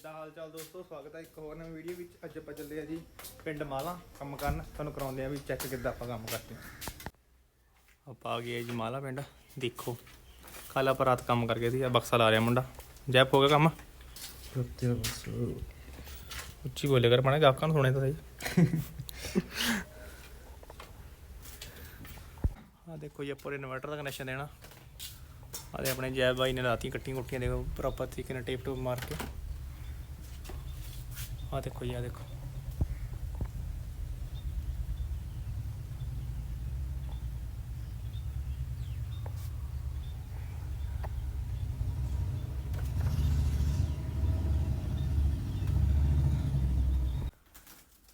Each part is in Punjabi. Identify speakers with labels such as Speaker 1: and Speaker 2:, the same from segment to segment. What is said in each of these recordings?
Speaker 1: ਕਿੱਦਾਂ ਹਾਲ ਚਾਲ ਦੋਸਤੋ? ਸਵਾਗਤ ਹੈ ਇੱਕ ਹੋਰ ਨਵੀਂ ਵੀਡੀਓ ਵਿੱਚ। ਅੱਜ ਆਪਾਂ ਚੱਲੇ ਆ ਜੀ ਪਿੰਡ ਮਾਲਾ, ਕੰਮ ਕਰਨ। ਤੁਹਾਨੂੰ ਕਰਾਉਂਦੇ ਆ ਵੀ ਚੈੱਕ ਕਿੱਦਾਂ ਆਪਾਂ ਕੰਮ ਕਰਦੇ ਆ ਆਪਾਂ ਆ ਗਏ ਜੀ ਮਾਲਾ ਪਿੰਡ। ਦੇਖੋ ਕੱਲ ਆਪਾਂ ਰਾਤ ਕੰਮ ਕਰਕੇ ਸੀ ਆ ਬਕਸਾ ਲਾ ਰਿਹਾ ਮੁੰਡਾ। ਜੈਪ ਹੋ ਗਿਆ ਕੰਮ? ਉੱਚੀ ਬੋਲੇ ਕਰ ਮਾਣੇ ਗਾਹਕਾਂ ਨੂੰ ਸੁਣੇ ਤਾਂ ਸਹੀ। ਆ ਦੇਖੋ ਜੀ, ਆਪਾਂ ਇਨਵਰਟਰ ਦਾ ਕਨੈਕਸ਼ਨ ਦੇਣਾ। ਆਦੇ ਆਪਣੇ ਜੈਬ ਬਾਈ ਨੇ ਲਾਤੀ ਕੱਟੀਆਂ ਕੁੱਟੀਆਂ ਦੇਖੋ ਪ੍ਰੋਪਰ ਤਰੀਕੇ ਨਾਲ ਟੇਪ ਟੂਪ ਮਾਰ ਕੇ। ਆ ਦੇਖੋ ਜੀ ਆ ਦੇਖੋ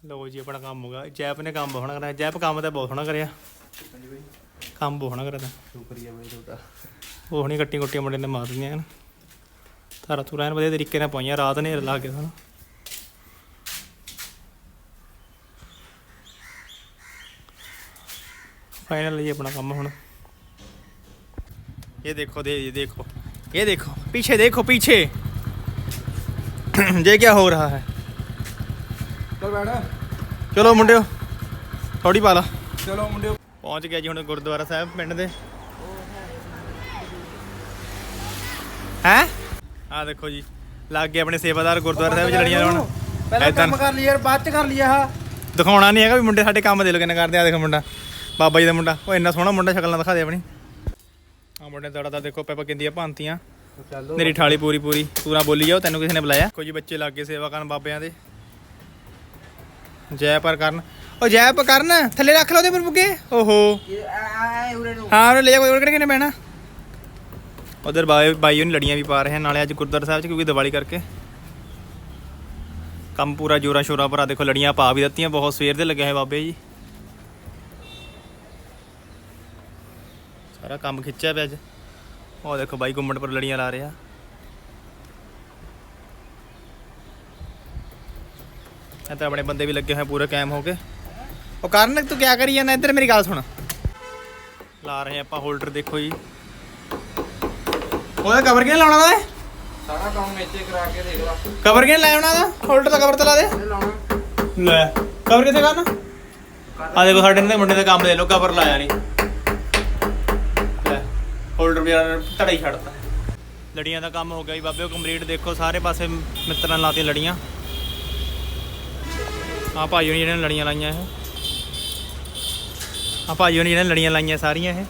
Speaker 1: ਲੋ ਜੀ ਆਪਣਾ ਕੰਮ ਹੋ ਗਿਆ। ਜੈਪ ਨੇ ਕੰਮ ਬਹੁਤ ਕਰਿਆ। ਜੈਪ ਕੰਮ ਤਾਂ ਬਹੁਤ ਸੋਹਣਾ ਕਰਿਆ। ਕੰਮ ਬਹੁਤ ਸੋਹਣਾ ਕਰਿਆ ਤਾਂ।
Speaker 2: ਸ਼ੁਕਰੀਆ ਬਈ ਤੁਹਾਡਾ।
Speaker 1: ਉਹ ਨਹੀਂ ਕੱਟੀ ਕੁੱਟੀਆਂ ਮੁੰਡੇ ਨੇ ਮਾਰ ਦਿੱਤੀਆਂ। ਹਨ ਧਾਰਾ ਤੁਰਾ ਐਨ ਵਧੀਆ ਤਰੀਕੇ ਨਾਲ ਪਾਈਆਂ। ਰਾਤ ਹਨੇਰ ਲੱਗ ਗਿਆ ਸਾਨੂੰ। फाइनल ये अपना काम ਹੁਣ ये देखो दे ये देखो ये देखो पीछे देखो पीछे ये क्या हो रहा है
Speaker 2: ਚਲ ਬੈਠ
Speaker 1: ਚਲੋ ਮੁੰਡਿਓ ਥੋੜੀ ਪਾ ਲਾ
Speaker 2: ਚਲੋ ਮੁੰਡਿਓ
Speaker 1: ਪਹੁੰਚ ਗਿਆ ਜੀ ਹੁਣ ਗੁਰਦੁਆਰਾ ਸਾਹਿਬ ਪਿੰਡ ਦੇ ਹੈ ਆ ਦੇਖੋ ਜੀ ਲੱਗ ਗਏ ਆਪਣੇ ਸੇਵਾਦਾਰ ਗੁਰਦੁਆਰਾ ਸਾਹਿਬ ਚ ਲੜੀਆਂ ਲਾਉਣ
Speaker 2: ਪਹਿਲਾਂ
Speaker 1: ਏਦਾਂ-
Speaker 2: ਕੰਮ ਕਰ ਲਈ ਯਾਰ ਬਾਅਦ ਚ ਕਰ ਲਈ ਆਹ
Speaker 1: ਦਿਖਾਉਣਾ ਨਹੀਂ ਹੈਗਾ ਵੀ ਮੁੰਡੇ ਸਾਡੇ ਕੰਮ ਦੇ ਲੋ ਕਿੰਨਾ ਕਰਦੇ ਆ ਦੇਖ ਮੁੰਡਾ ਬਾਬਾ ਜੀ ਦਾ ਮੁੰਡਾ। ਉਹ ਇੰਨਾ ਸੋਹਣਾ ਮੁੰਡਾ ਸ਼ਕਲ ਨਾਲ ਦਿਖਾ ਦੇ ਆਪਣੀ। ਆ ਮੁੰਡੇ ਦਾ ਤਾਂ ਦੇਖੋ ਪੈਪਾ ਕਿੰਦੀਆਂ ਭਾਂਤੀਆਂ।
Speaker 2: ਚੱਲੋ।
Speaker 1: ਮੇਰੀ ਠਾਲੀ ਪੂਰੀ ਪੂਰੀ। ਪੂਰਾ ਬੋਲੀ ਜਾਓ ਤੈਨੂੰ ਕਿਸੇ ਨੇ ਬੁਲਾਇਆ? ਕੋਈ ਬੱਚੇ ਲੱਗੇ ਸੇਵਾ ਕਰਨ ਬਾਬਿਆਂ ਦੇ। ਜੈ ਪਰ ਕਰਨ ਉਹ ਜੈ ਪਰ ਕਰਨ ਥੱਲੇ ਰੱਖ ਲਓ ਉਹਦੇ ਪਰ ਬੁੱਗੇ। ਓਹੋ।
Speaker 2: ਆਏ ਉਰੇ ਨੂੰ।
Speaker 1: ਹਾਂ ਉਹਨੇ ਲੈ ਜਾ ਕੋਈ ਹੋਰ ਕਿਹਨੇ ਬਹਿਣਾ ਉਧਰ ਬਾਈ ਬਾਈ ਉਹਨੇ ਲੜੀਆਂ ਵੀ ਪਾ ਰਹੇ ਹਨ ਨਾਲੇ ਅੱਜ ਗੁਰਦੁਆਰਾ ਸਾਹਿਬ 'ਚ ਕਿਉਂਕਿ ਦੀਵਾਲੀ ਕਰਕੇ। ਕੰਮ ਪੂਰਾ ਜੋਰਾਂ ਸ਼ੋਰਾਂ ਭਰਾ ਦੇਖੋ ਲੜੀਆਂ ਪਾ ਵੀ ਦਿੱਤੀਆਂ ਬਹੁਤ ਸਵੇਰ ਦੇ ਲੱਗੇ ਹੋਏ ਬਾਬੇ ਜੀ। ਸਾਰਾ ਕੰਮ ਖਿੱਚਿਆ ਪਿਆ ਅੱਜ। ਉਹ ਦੇਖੋ ਬਾਈ ਗੁੰਮਟ ਪਰ ਲੜੀਆਂ ਲਾ ਰਿਹਾ। ਤਾਂ ਆਪਣੇ ਬੰਦੇ ਵੀ ਲੱਗੇ ਹੋਏ ਪੂਰੇ ਕਾਇਮ ਹੋ ਕੇ। ਉਹ ਕਰਨ ਤੂੰ ਕੀ ਕਰੀ ਜਾਂਦਾ? ਇੱਧਰ ਮੇਰੀ ਗੱਲ ਸੁਣ। ਲਾ ਰਹੇ ਆਪਾਂ ਹੋਲਡਰ ਦੇਖੋ ਜੀ। ਉਹਦਾ ਕਵਰ ਕਿਹਨੇ ਲਾਉਣਾ ਦਾ
Speaker 2: ਸਾਰਾ ਕੰਮ ਮੇਚੇ ਕਰਾ ਕੇ ਦੇਖ ਲਾ।
Speaker 1: ਕਵਰ ਕਿਹਨੇ ਲਾਉਣਾ ਦਾ ਹੋਲਡਰ ਦਾ ਕਵਰ ਤਾਂ ਲਾ ਦੇ। ਲੈ ਕਵਰ ਕਿੱਥੇ ਕਰਨਾ? ਆ ਦੇਖੋ ਸਾਡੇ ਨੇ ਮੁੰਡੇ ਦਾ ਕੰਮ ਦੇ ਲੋ ਕਵਰ ਲਾਇਆ ਨਹੀਂ ਹੋਲਡਰ ਵੀ ਯਾਰ ਛੱਡਤਾ। ਲੜੀਆਂ ਦਾ ਕੰਮ ਹੋ ਗਿਆ ਜੀ ਬਾਬਿਓ ਕੰਪਲੀਟ ਦੇਖੋ, ਸਾਰੇ ਪਾਸੇ ਮਿੱਤਰਾਂ ਲਾਤੀਆਂ ਲੜੀਆਂ। ਆ ਭਾਈ ਹੋਣੀ ਜਿਹਨਾਂ ਲੜੀਆਂ ਲਾਈਆਂ ਇਹ। ਆ ਭਾਈ ਹੋਣੀ ਜਿਹਨਾਂ ਲੜੀਆਂ ਲਾਈਆਂ ਸਾਰੀਆਂ ਇਹ।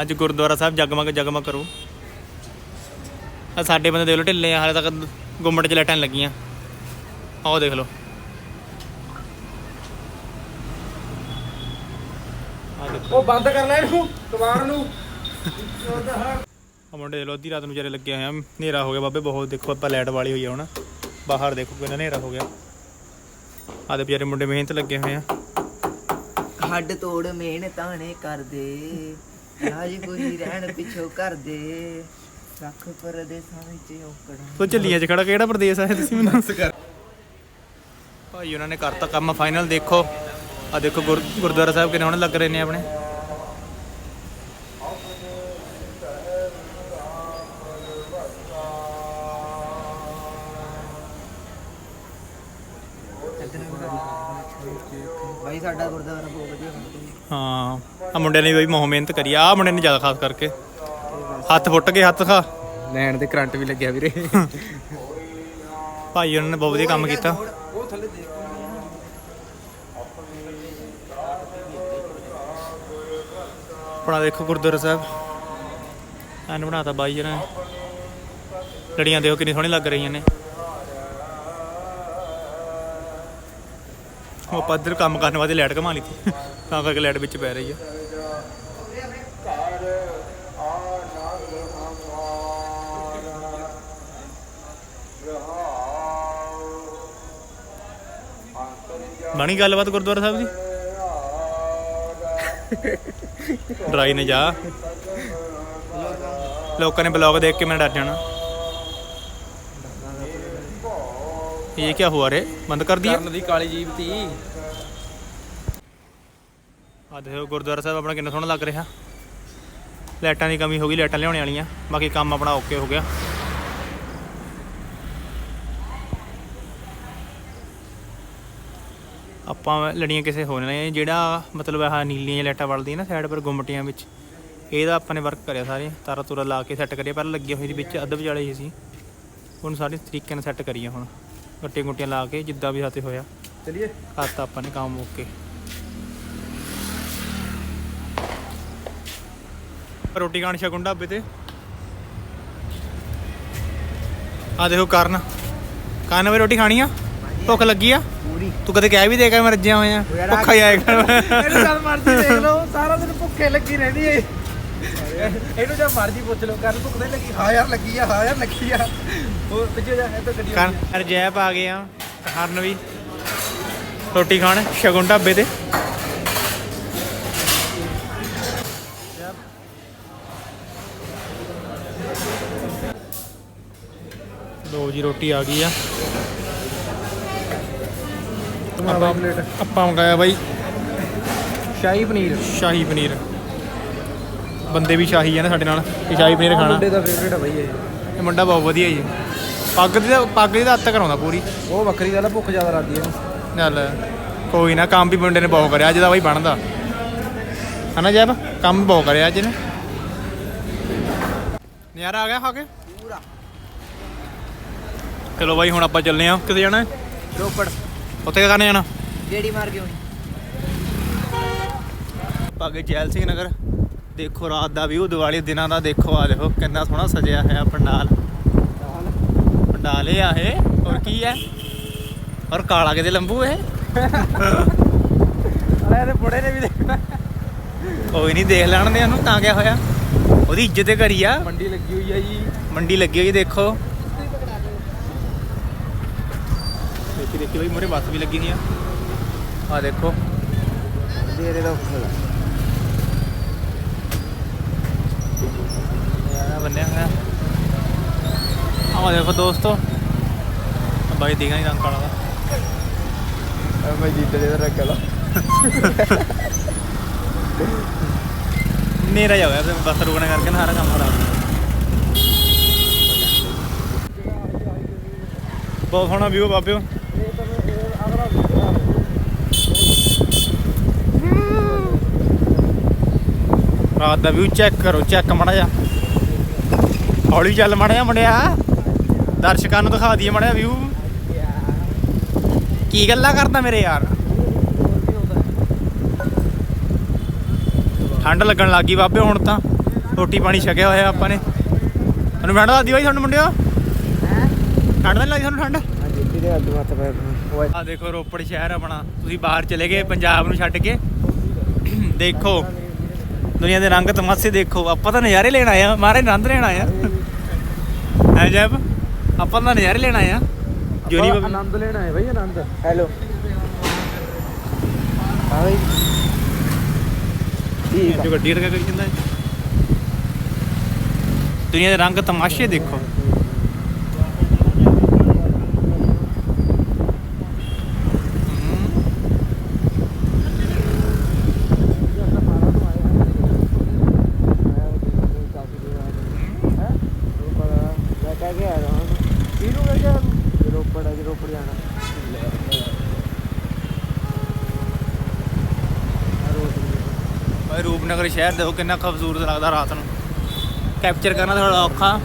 Speaker 1: ਅੱਜ ਗੁਰਦੁਆਰਾ ਸਾਹਿਬ ਜਗਮਗ ਜਗਮਗ ਕਰੋ। ਆ ਸਾਡੇ ਬੰਦੇ ਦੇਖ ਲਓ ਢਿੱਲੇ ਆ, ਹਾਲੇ ਤੱਕ ਗੁੰਮਟ ਚ ਲਾਈਟਾਂ ਲੱਗੀਆਂ। ਆਓ ਦੇਖ ਲਓ ਆ ਦੇਖੋ
Speaker 2: ਉਹ ਬੰਦ ਕਰ ਲੈ ਇਹਨੂੰ ਕਬਾੜ ਨੂੰ।
Speaker 1: ਆ ਮੁੰਡੇ ਲੋ ਅੱਧੀ ਰਾਤ ਨੂੰ ਵਿਚਾਰੇ ਲੱਗੇ ਹੋਏ ਆ ਹਨੇਰਾ ਹੋ ਗਿਆ ਬਾਬੇ ਬਹੁਤ ਦੇਖੋ ਆਪਾਂ ਲਾਈਟ ਵਾਲੀ ਹੋਈ ਆ ਹੁਣ। ਬਾਹਰ ਦੇਖੋ ਕਿੰਨਾ ਹਨੇਰਾ ਹੋ ਗਿਆ। ਆ ਦੇ ਵਿਚਾਰੇ ਮੁੰਡੇ ਮਿਹਨਤ ਲੱਗੇ ਹੋਏ ਆ।
Speaker 3: ਹੱਡ ਤੋੜ ਮਿਹਨਤਾਂ ਨੇ ਕਰਦੇ ਰਾਜ ਕੋਈ ਰਹਿਣ ਪਿੱਛੋਂ ਕਰਦੇ। ਰੱਖ ਪਰਦੇਸਾਂ ਵਿੱਚ ਔਕੜਾਂ।
Speaker 1: ਤੋ ਚੱਲੀਆਂ ਚ ਖੜਾ ਕਿਹੜਾ ਪ੍ਰਦੇਸ਼ ਆ ਇਹ ਤੁਸੀਂ ਮੈਨੂੰ ਦੱਸ ਕਰ। ਭਾਈ ਉਹਨਾਂ ਨੇ ਕਰਤਾ ਕੰਮ ਫਾਈਨਲ ਦੇਖੋ। ਆ ਦੇਖੋ ਗੁਰ- ਗੁਰਦੁਆਰਾ ਸਾਹਿਬ ਕਿੰਨੇ ਹੁਣ ਲੱਗ ਰਹੇ ਨੇ ਆਪਣੇ।
Speaker 3: ਬਾਈ ਸਾਡਾ ਗੁਰਦੁਆਰਾ ਬਹੁਤ ਵਧੀਆ ਬਣਦਾ
Speaker 1: ਹਾਂ ਆ ਮੁੰਡੇ ਨੇ ਵੀ ਬਹੁਤ ਮਿਹਨਤ ਕਰੀ ਆ ਮੁੰਡੇ ਨੇ ਜ਼ਿਆਦਾ ਖਾਸ ਕਰਕੇ। ਹੱਥ ਫੁੱਟ ਗਏ ਹੱਥ ਖਾ।
Speaker 2: ਲੈਣ ਤੇ ਕਰੰਟ ਵੀ ਲੱਗਿਆ ਵੀਰੇ।
Speaker 1: ਭਾਈ ਉਹਨਾਂ ਨੇ ਬਹੁਤ ਵਧੀਆ ਕੰਮ ਕੀਤਾ
Speaker 2: ਉਹ ਥੱਲੇ ਦੇਖ
Speaker 1: ਆਪਣਾ ਦੇਖੋ ਗੁਰਦੁਆਰਾ ਸਾਹਿਬ। ਐਨ ਬਣਾਤਾ ਬਾਈ ਜਣਾ ਲੜੀਆਂ ਦੇਖੋ ਕਿੰਨੀ ਸੋਹਣੀ ਲੱਗ ਰਹੀਆਂ ਨੇ। ਉਹ ਪੱਧਰ ਕੰਮ ਕਰਨ ਵਾਸਤੇ ਲਾਈਟ ਘਮਾ ਲਈ ਤੀ ਤਾਂ ਕਰਕੇ ਲਾਈਟ ਵਿੱਚ ਪੈ ਰਹੀ ਆ। ਬਣੀ ਗੱਲਬਾਤ ਗੁਰਦੁਆਰਾ ਸਾਹਿਬ ਦੀ? ਡਰਾਈ ਨੇ ਜਾ। ਲੋਕਾਂ ਨੇ ਬਲੌਗ ਦੇਖ ਕੇ ਮੈਂ ਡਰ ਜਾਣਾ। ਇਹ ਕੀ ਹੁਆ ਰੇ? ਬੰਦ ਕਰ ਦਿਆ
Speaker 2: ਕਰਨ ਦੀ ਕਾਲੀ ਜੀਬ ਤੀ।
Speaker 1: ਆ ਦੇਖੋ ਗੁਰਦੁਆਰਾ ਸਾਹਿਬ ਆਪਣਾ ਕਿੰਨਾ ਸੋਹਣਾ ਲੱਗ ਰਿਹਾ। ਲਾਈਟਾਂ ਦੀ ਕਮੀ ਹੋ ਗਈ ਲਾਈਟਾਂ ਲਿਆਉਣ ਵਾਲੀਆਂ। ਬਾਕੀ ਕੰਮ ਆਪਣਾ ਓਕੇ ਹੋ ਗਿਆ। ਆਪਾਂ ਲੜੀਆਂ ਕਿਸੇ ਹੋਰ ਨੇ ਜਿਹੜਾ ਮਤਲਬ ਆਹ ਨੀਲੀਆਂ ਜਿਹੀਆਂ ਲਾਈਟਾਂ ਬਲਦੀਆਂ ਨਾ ਸਾਈਡ ਪਰ ਗੁੰਮਟੀਆਂ ਵਿੱਚ ਇਹਦਾ ਆਪਾਂ ਨੇ ਵਰਕ ਕਰਿਆ ਸਾਰੇ ਤਾਰਾ ਤੂਰਾ ਲਾ ਕੇ ਸੈੱਟ ਕਰਿਆ ਪਹਿਲਾਂ ਲੱਗੇ ਹੋਏ ਸੀ ਵਿੱਚ ਅੱਧ ਵਿਚਾਲੇ ਹੀ ਸੀ। ਹੁਣ ਸਾਰੇ ਤਰੀਕੇ ਨਾਲ ਸੈੱਟ ਕਰੀਏ ਹੁਣ ਗੱਟੇ ਗੁੱਟੀਆਂ ਲਾ ਕੇ ਜਿੱਦਾਂ ਵੀ ਹੱਥੇ ਹੋਇਆ।
Speaker 2: ਚਲਿਏ।
Speaker 1: ਕਰਤਾ ਆਪਾਂ ਨੇ ਕੰਮ ਓਕੇ। ਰੋਟੀ ਖਾਣ ਛਕੁੰਡਾ ਢਾਬੇ ਤੇ। ਆ ਦੇਖੋ ਕਰਨ। ਕਰਨ ਵੀ ਰੋਟੀ ਖਾਣੀ ਆ? ਭੁੱਖ ਲੱਗੀ ਆ?
Speaker 3: ਪੂਰੀ।
Speaker 1: ਤੂੰ ਕਦੇ ਕਹਿ ਵੀ ਦੇ ਕੇ ਮੈਂ ਰੱਜਿਆ ਹੋਇਆ। ਭੁੱਖਾ ਹੀ ਆਏਗਾ
Speaker 2: ਇਹਨੂੰ ਜਦ ਮਰਜ਼ੀ ਦੇਖ ਲਓ ਸਾਰਾ ਦਿਨ ਭੁੱਖੇ ਲੱਗੀ ਰਹਿੰਦੀ ਏ। ਇਹਨੂੰ ਜਦ ਮਰਜ਼ੀ ਪੁੱਛ ਲਓ ਕਰ ਭੁੱਖ ਨਹੀਂ ਲੱਗੀ। ਹਾਂ ਯਾਰ ਲੱਗੀ ਆ ਹਾਂ ਯਾਰ ਲੱਗੀ ਆ। ਉਹ ਪਿੱਛੇ ਜਾ ਇਹ ਤਾਂ ਗੱਡੀ
Speaker 1: ਕਰਨ ਰਜੈਪ ਆ। ਗਏ ਆ। ਹਰਨ ਵੀ। ਰੋਟੀ ਖਾਣ ਸ਼ਗੁਨ ਢਾਬੇ ਤੇ। ਲੋ ਜੀ ਰੋਟੀ ਆ ਗਈ ਆ। ਆਪਾਂ ਆਪਾਂ ਮੰਗਾਇਆ ਬਾਈ।
Speaker 2: ਸ਼ਾਹੀ ਪਨੀਰ।
Speaker 1: ਸ਼ਾਹੀ ਪਨੀਰ। ਬੰਦੇ ਵੀ ਸ਼ਾਹੀ ਆ ਨਾ ਸਾਡੇ ਨਾਲ ਇਹ ਸ਼ਾਹੀ ਪਨੀਰ ਖਾਣਾ।
Speaker 2: ਮੁੰਡੇ ਦਾ ਫੇਵਰੇਟ ਆ ਬਾਈ ਇਹ।
Speaker 1: ਇਹ ਮੁੰਡਾ ਬਹੁਤ ਵਧੀਆ ਜੀ। ਪੱਗ ਦੀ ਪੱਗ ਦੀ ਤਾਂ ਹੱਦ ਕਰਾਉਂਦਾ ਪੂਰੀ।
Speaker 2: ਉਹ ਵੱਖਰੀ ਗੱਲ ਭੁੱਖ ਜ਼ਿਆਦਾ ਲੱਗਦੀ ਹੈ
Speaker 1: ਚੱਲ ਕੋਈ ਨਾ ਕੰਮ ਵੀ ਮੁੰਡੇ ਨੇ ਬਹੁਤ ਕਰਿਆ ਅੱਜ ਦਾ ਬਾਈ ਬਣਦਾ। ਹਨਾ ਜੈਬ? ਕੰਮ ਬਹੁਤ ਕਰਿਆ ਅੱਜ ਨੇ ਨਜ਼ਾਰਾ ਆ ਗਿਆ ਖਾ ਕੇ?
Speaker 3: ਪੂਰਾ।
Speaker 1: ਚਲੋ ਬਾਈ ਹੁਣ ਆਪਾਂ ਚੱਲਨੇ ਆ ਕਿੱਥੇ ਜਾਣਾ?
Speaker 3: ਰੋਪੜ।
Speaker 1: ਉੱਥੇ ਕਰਨੇ ਜਾਣਾ
Speaker 3: ਜਿਹੜੀ ਮਾਰ ਕੇ ਹੋਣੀ
Speaker 1: ਪਾਗੇ ਜੈਲ ਸਿੰਘ ਨਗਰ ਦੇਖੋ ਰਾਤ ਦਾ ਵਿਊ ਦੀਵਾਲੀ ਦਿਨਾਂ ਦਾ ਦੇਖੋ ਆ ਦੇਖੋ ਕਿੰਨਾ ਸੋਹਣਾ ਸਜਿਆ ਹੋਇਆ ਪੰਡਾਲ। ਪੰਡਾਲ ਇਹ ਆ ਇਹ ਹੋਰ ਕੀ ਹੈ? ਔਰ ਕਾਲਾ ਕਿਤੇ ਲੰਬੂ ਇਹ?
Speaker 2: ਅਰੇ ਇਹਦੇ ਬੁੜੇ ਨੇ ਵੀ ਦੇਖਣਾ।
Speaker 1: ਕੋਈ ਨਹੀਂ ਦੇਖ ਲੈਣ ਦੇ ਉਹਨੂੰ ਤਾਂ ਕਿਆ ਹੋਇਆ? ਉਹਦੀ ਇੱਜ਼ਤ ਕਰੀ ਆ।
Speaker 2: ਮੰਡੀ ਲੱਗੀ ਹੋਈ ਆ ਜੀ।
Speaker 1: ਮੰਡੀ ਲੱਗੀ ਹੋਈ ਦੇਖੋ। ਦੇਖੀ ਦੇਖੀ ਬਈ ਮੋਰੇ ਬੱਸ ਵੀ ਲੱਗੀ ਹੋਈ ਆ। ਆ ਦੇਖੋ।
Speaker 3: ਦੇ ਦੇ ਦੋ
Speaker 1: ਯਾਰ ਬੰਨਿਆ ਹੋਇਆ। ਆ ਦੇਖੋ ਦੋਸਤੋ। ਬਾਈ ਦਿਖਾ ਨਹੀਂ ਰੰਗ ਕਾਲਾ ਦਾ।
Speaker 2: ਮੈਂ ਜੀਤੇ ਦੇ ਰੱਖ ਲਾ
Speaker 1: ਨੇਰਾ ਜਾ ਹੋਇਆ ਬੱਸ ਰੁਕਣੇ ਕਰਕੇ ਨਾ ਸਾਰਾ ਕੰਮ ਖਰਾਬ ਬਹੁਤ ਸੋਹਣਾ ਵਿਊ ਬਾਬਿਓ। ਰਾਤ ਦਾ ਵਿਊ ਚੈੱਕ ਕਰੋ ਚੈੱਕ ਮੜਾ ਜਾ ਹੌਲੀ ਚੱਲ ਮੜਾ ਜਾ ਮੁੰਡਿਆ। ਦਰਸ਼ਕਾਂ ਨੂੰ ਦਿਖਾ ਦਈਏ ਮੜਾ ਵਿਊ ਕੀ ਗੱਲਾਂ ਕਰਦਾ ਮੇਰੇ ਯਾਰ? ਠੰਡ ਲੱਗਣ ਲੱਗੀ ਬਾਬੇ ਹੁਣ ਤਾਂ ਰੋਟੀ ਪਾਣੀ ਛਕਿਆ ਹੋਇਆ ਆਪਾਂ ਨੇ। ਤੁਹਾਨੂੰ ਠੰਡ ਲੱਗਦੀ ਬਾਈ ਤੁਹਾਨੂੰ ਮੁੰਡਿਓ? ਠੰਡ ਤਾਂ ਨੀ ਲੱਗਦੀ ਤੁਹਾਨੂੰ ਠੰਡ?
Speaker 3: ਜੀਤੀ ਦੇ ਅੱਧ ਮੱਤ ਪੈ
Speaker 1: ਆ ਦੇਖੋ ਰੋਪੜ ਸ਼ਹਿਰ ਆਪਣਾ। ਤੁਸੀਂ ਬਾਹਰ ਚਲੇ ਗਏ ਪੰਜਾਬ ਨੂੰ ਛੱਡ ਕੇ। ਦੇਖੋ ਦੁਨੀਆ ਦੇ ਰੰਗ ਤਮਾਸ਼ੇ ਦੇਖੋ। ਆਪਾਂ ਤਾਂ ਨਜ਼ਾਰੇ ਲੈਣ ਆਏ ਆ। ਮਾਰੇ ਆਨੰਦ ਲੈਣ ਆਏ ਆ। ਹੈ ਜੈਬ? ਆਪਾਂ ਤਾਂ ਨਜ਼ਾਰੇ ਲੈਣ ਆਏ ਆ। ਜੋਨੀ ਬਾਬਾ
Speaker 2: ਆਨੰਦ ਲੈਣਾ ਹੈ ਬਾਈ ਆਨੰਦ।
Speaker 3: ਹੈਲੋ ਹਾਂ ਬਈ। ਠੀਕ
Speaker 1: ਜੋ ਗੱਡੀ ਰਗਾ ਕਰੀ ਜਾਂਦਾ। ਦੁਨੀਆ ਦੇ ਰੰਗ ਤਮਾਸ਼ੇ ਦੇਖੋ
Speaker 3: ਮੈਂ ਕਹਿ ਕੇ ਆ ਰਹਾ ਹਾਂ
Speaker 2: ਕਿਹਨੂੰ ਕਹਿ ਗਿਆ
Speaker 3: ਰੋਪੜ ਜਾਣਾ।
Speaker 1: ਭਾਈ ਰੂਪਨਗਰ ਸ਼ਹਿਰ ਦੇਖੋ ਕਿੰਨਾ ਖੂਬਸੂਰਤ ਲੱਗਦਾ ਰਾਤ ਨੂੰ। ਕੈਪਚਰ ਕਰਨਾ ਥੋੜਾ ਔਖਾ।